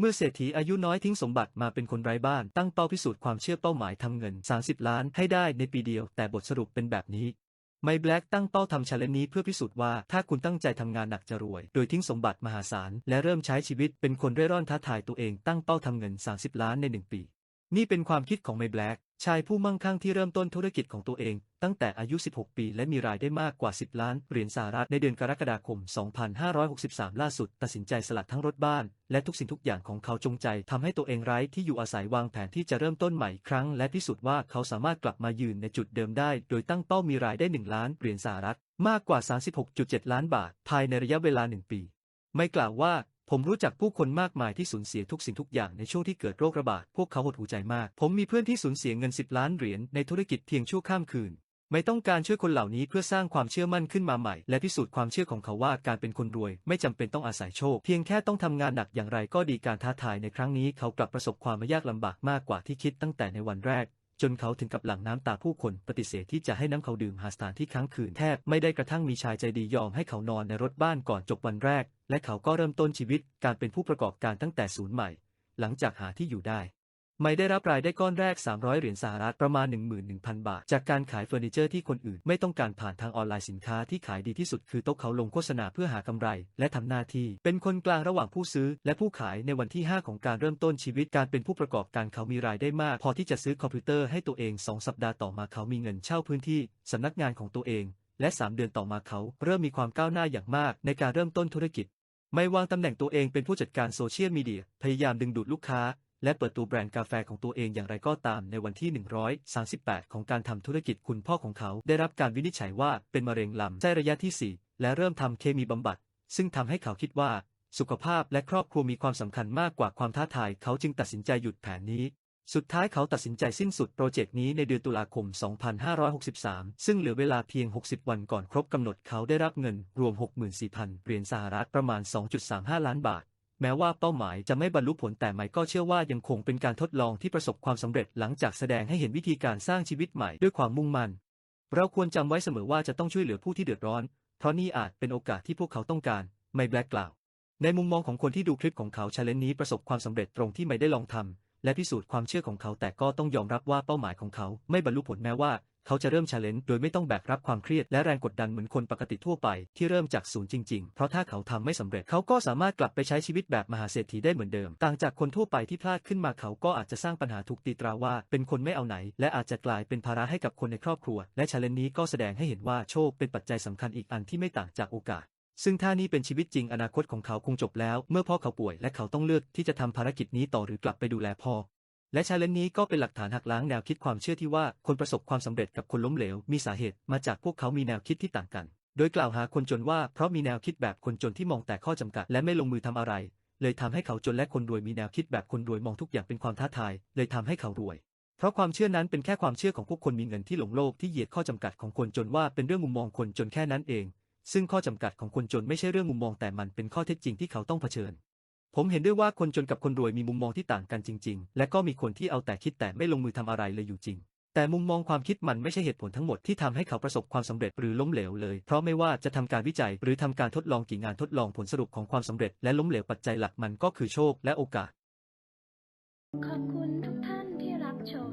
เมื่อเศรษฐีอายุน้อยทิ้งสมบัติมาเป็นคนไร้บ้านตั้งเป้าพิสูจน์ความเชื่อเป้าหมายทำเงิน 30 ล้านให้ได้ในปีเดียว แต่บทสรุปเป็นแบบนี้ไมแบล็กตั้งเป้าทำชาเลนนี้เพื่อพิสูจน์ว่าถ้าคุณตั้งใจทำงานหนักจะรวย โดยทิ้งสมบัติมหาศาล และเริ่มใช้ชีวิตเป็นคนเร่ร่อนท้าทายตัวเองตั้งเป้าทำเงิน 30 ล้านใน 1 ปี นี่เป็นความคิดของไมแบล็กชายผู้มั่งคั่งที่เริ่มต้นธุรกิจของตัวเอง ตั้งแต่อายุ 16 ปี และมีรายได้มากกว่า 10 ล้านเหรียญสหรัฐในเดือนกรกฎาคม 2563 ล่าสุด ตัดสินใจสลัดทั้งรถบ้าน และทุกสิ่งทุกอย่างของเขาจงใจทำให้ตัวเองไร้ที่อยู่อาศัยวางแผนที่จะเริ่มต้นใหม่ครั้ง และพิสูจน์ว่าเขาสามารถกลับมายืนในจุดเดิมได้ โดยตั้งเป้ามีรายได้ 1 ล้านเหรียญสหรัฐ มากกว่า 36.7 ล้านบาท ภายในระยะเวลา 1 ปี ไม่กล่าวว่า ผมรู้จักผู้คนมากมายที่สูญเสียทุกสิ่งทุกอย่างในช่วงที่เกิดโรคระบาด พวกเขาหดหูใจมาก ผมมีเพื่อนที่สูญเสียเงิน 10 ล้านเหรียญในธุรกิจเพียงชั่วข้ามคืน ไม่ต้องการช่วยคนเหล่านี้เพื่อสร้างความเชื่อมั่นขึ้นมาใหม่ และพิสูจน์ความเชื่อของเขาว่าการเป็นคนรวย ไม่จำเป็นต้องอาศัยโชค เพียงแค่ต้องทำงานหนักอย่างไรก็ดีการท้าทายในครั้งนี้เขากลับประสบความยากลำบากมากกว่าที่คิดตั้งแต่ในวันแรก จนเขาถึงกับหลั่งน้ำตาผู้คนปฏิเสธที่จะให้น้ำเขาดื่มหาสถานที่ค้างคืนแทบไม่ได้กระทั่งมีชายใจดียอมให้เขานอนในรถบ้านก่อนจบวันแรก และเขาก็เริ่มต้นชีวิตการเป็นผู้ประกอบการตั้งแต่ศูนย์ใหม่ หลังจากหาที่อยู่ได้ ไม่ได้รับรายได้ก้อนแรก 300 เหรียญสหรัฐประมาณ 11,000 บาท จากการขายเฟอร์นิเจอร์ที่คนอื่นไม่ต้องการผ่านทางออนไลน์สินค้าที่ขายดีที่สุดคือโต๊ะเขาลงโฆษณาเพื่อหากำไร และทำหน้าที่ เป็นคนกลางระหว่างผู้ซื้อ และผู้ขายในวันที่ 5 ของการเริ่มต้นชีวิตการเป็นผู้ประกอบการเขามีรายได้มาก พอที่จะซื้อคอมพิวเตอร์ให้ตัวเอง 2 สัปดาห์ต่อมาเขามีเงินเช่าพื้นที่สำนักงานของตัวเอง และ 3 เดือนต่อมาเขา เริ่มมีความก้าวหน้าอย่างมาก ในการเริ่มต้นธุรกิจ ไม่วางตำแหน่งตัวเองเป็นผู้จัดการโซเชียลมีเดียพยายามดึงดูดลูกค้า และเปิดตัวแบรนด์กาแฟของตัวเองอย่างไรก็ตามในวันที่ 138 ของการทำธุรกิจคุณพ่อของเขาได้รับการวินิจฉัยว่าเป็นมะเร็งลำไส้ระยะที่ 4 และเริ่มทำเคมีบำบัด ซึ่งทำให้เขาคิดว่า สุขภาพและครอบครัวมีความสำคัญมากกว่าความท้าทาย เขาจึงตัดสินใจหยุดแผนนี้ สุดท้ายเขาตัดสินใจสิ้นสุดโปรเจกต์นี้ในเดือนตุลาคม 2563 ซึ่งเหลือเวลาเพียง 60 วันก่อนครบกำหนดเขาได้รับเงินรวม 64,000 เหรียญสหรัฐประมาณ 2.35 ล้านบาท แม้ว่าเป้าหมายจะไม่บรรลุผลแต่ไมค์ก็เชื่อว่ายังคงเป็นการทดลองที่ประสบความสำเร็จหลังจากแสดงให้เห็นวิธีการสร้างชีวิตใหม่ด้วยความมุ่งมั่น เราควรจำไว้เสมอว่าจะต้องช่วยเหลือผู้ที่เดือดร้อน เพราะนี่อาจเป็นโอกาสที่พวกเขาต้องการ ไมค์แบล็กกล่าว ในมุมมองของคนที่ดูคลิปของเขาชาเลนนี้ประสบความสำเร็จตรงที่ไม่ได้ลองทำและพิสูจน์ความเชื่อของเขาแต่ก็ต้องยอมรับว่าเป้าหมายของเขาไม่บรรลุผลแม้ว่า เขาจะเริ่มชาเลนจ์โดยไม่ต้องแบกรับความเครียดและแรงกดดันเหมือนคนปกติทั่วไปที่เริ่มจากศูนย์จริงๆ เพราะถ้าเขาทำไม่สำเร็จเขาก็สามารถกลับไปใช้ชีวิตแบบมหาเศรษฐีได้เหมือนเดิม ต่างจากคนทั่วไปที่พลาดขึ้นมาเขาก็อาจจะสร้างปัญหาถูกตีตราว่า เป็นคนไม่เอาไหน และอาจจะกลายเป็นภาระให้กับคนในครอบครัว และชาเลนจ์นี้ก็แสดงให้เห็นว่าโชคเป็นปัจจัยสำคัญอีกอันที่ไม่ต่างจากโอกาสซึ่งถ้านี่เป็นชีวิตจริงอนาคตของเขาคงจบแล้ว เมื่อพ่อเขาป่วยและเขาต้องเลือกที่จะทำภารกิจนี้ต่อหรือกลับไปดูแลพ่อ และชาเลนจ์นี้ก็เป็นหลักฐานหักล้างแนวคิดความเชื่อที่ว่าคนประสบความสำเร็จกับคนล้มเหลว มีสาเหตุมาจากพวกเขามีแนวคิดที่ต่างกัน โดยกล่าวหาคนจนว่าเพราะมีแนวคิดแบบคนจนที่มองแต่ข้อจำกัดและไม่ลงมือทำอะไร เลยทำให้เขาจนและคนรวยมีแนวคิดแบบคนรวยมองทุกอย่างเป็นความท้าทาย เลยทำให้เขารวย เพราะความเชื่อนั้นเป็นแค่ความเชื่อของพวกคนมีเงินที่หลงโลกที่เหยียดข้อจำกัดของคนจนว่าเป็นเรื่องมุมมองคนจนแค่นั้นเอง ซึ่งข้อจำกัดของคนจนไม่ใช่เรื่องมุมมองแต่มันเป็นข้อเท็จจริงที่เขาต้องเผชิญ ผมเห็นด้วยว่าคนจนกับคนรวยมีมุมมองที่ต่างกันจริง ๆ และก็มีคนที่เอาแต่คิดแต่ไม่ลงมือทำอะไรเลยอยู่จริง แต่มุมมองความคิดมันไม่ใช่เหตุผลทั้งหมดที่ทำให้เขาประสบความสำเร็จหรือล้มเหลวเลย เพราะไม่ว่าจะทำการวิจัยหรือทำการทดลองกี่งานทดลองผลสรุปของความสำเร็จ และล้มเหลวปัจจัยหลักมันก็คือโชคและโอกาส ขอบคุณทุกท่านที่รับชม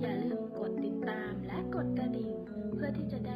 อย่าลืมกดติดตามและกดกระดิ่งเพื่อที่จะได้